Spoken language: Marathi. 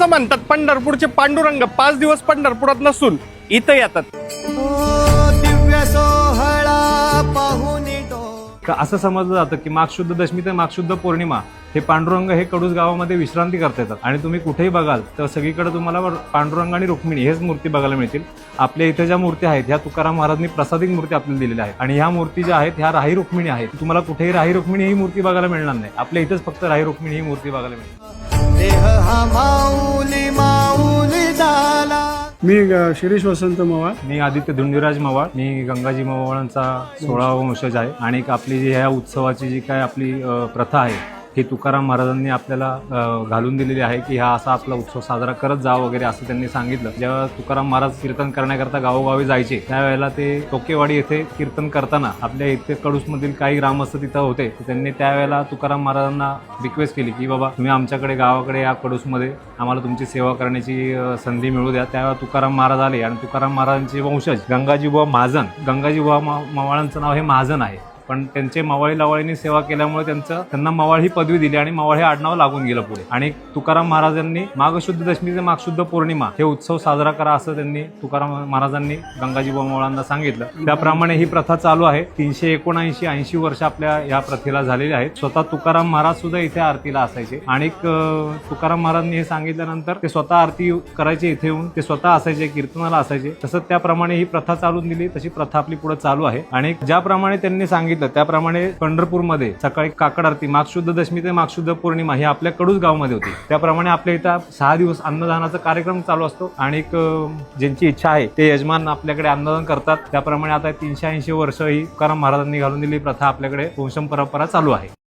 असं म्हणतात पंढरपूरचे पांडुरंग पाच दिवस पंढरपुरात नसून इथं येतात. दिव्य सोहळा पाहून का असं समजलं जातं की माघ शुद्ध दशमी ते माघ शुद्ध पौर्णिमा हे पांडुरंग हे कडूस गावामध्ये विश्रांती करता येतात. आणि तुम्ही कुठेही बघाल तर सगळीकडे तुम्हाला पांडुरंग आणि रुक्मिणी हेच मूर्ती बघायला मिळतील. आपल्या इथे ज्या मूर्ती आहेत ह्या तुकाराम महाराजांनी प्रसादिक मूर्ती आपल्याला दिलेल्या आहेत. आणि ह्या मूर्ती ज्या आहेत ह्या राही रुक्मिणी आहेत. तुम्हाला कुठेही राही रुक्मिणी ही मूर्ती बघायला मिळणार नाही. आपल्या इथेच फक्त राही रुक्मिणी ही मूर्ती बघायला मिळते मी शिरीष वसंत मवाळ. मी आदित्य धुंडीराज मवाळ. मी गंगाजी मवाळांचा सोळावा वंशज आहे. आणि आपली जी ह्या उत्सवाची जी काय आपली प्रथा आहे हे तुकाराम महाराजांनी आपल्याला घालून दिलेली आहे की हा असा आपला उत्सव साजरा करत जा वगैरे असं त्यांनी सांगितलं. जेव्हा तुकाराम महाराज कीर्तन करण्याकरता गावोगावी जायचे त्यावेळेला ते टोकेवाडी येथे कीर्तन करताना आपल्या इथे कडूसमधील काही ग्रामस्थ तिथं होते. त्यांनी त्यावेळेला तुकाराम महाराजांना रिक्वेस्ट केली की बाबा तुम्ही आमच्याकडे गावाकडे या कडूसमध्ये. आम्हाला तुमची सेवा करण्याची संधी मिळू द्या. त्यावेळेला तुकाराम महाराज आले आणि तुकाराम महाराजांचे वंशज गंगाजीबुवा महाजन. गंगाजीबुवा मा- मवाळांचं नाव हे महाजन आहे. पण त्यांचे मावाळी लावाळीने सेवा केल्यामुळे त्यांचं त्यांना मावाळ ही पदवी दिली आणि मावाळ हे आडनाव लागून गेलं पुढे. आणि तुकाराम महाराजांनी माघशुद्ध दशमी ते माघशुद्ध पौर्णिमा हे उत्सव साजरा करा असं त्यांनी तुकाराम महाराजांनी गंगाजी मावळांना सांगितलं. त्याप्रमाणे ही प्रथा चालू आहे. तीनशे एकोणऐंशी ऐंशी वर्ष आपल्या या प्रथेला झालेली आहेत. स्वतः तुकाराम महाराज सुद्धा इथे आरतीला असायचे. आणि तुकाराम महाराजांनी हे सांगितल्यानंतर ते स्वतः आरती करायचे इथे येऊन ते स्वतः असायचे कीर्तनाला असायचे. तसंच त्याप्रमाणे ही प्रथा चालून दिली. तशी प्रथा आपली पुढे चालू आहे. आणि ज्याप्रमाणे त्यांनी सांगितलं त्याप्रमाणे पंढरपूरमध्ये सकाळी काकड आरती मागशुद्ध दशमी ते मागशुद्ध पौर्णिमा ही आपल्या कडूच गावमध्ये होती. त्याप्रमाणे आपल्या इथं सहा दिवस अन्नदानाचा कार्यक्रम चालू असतो आणि एक, ज्यांची इच्छा आहे ते यजमान आपल्याकडे अन्नदान करतात. त्याप्रमाणे आता तीनशे ऐंशी वर्ष ही तुकाराम महाराजांनी घालून दिलेली प्रथा आपल्याकडे वंशम परंपरा चालू आहे.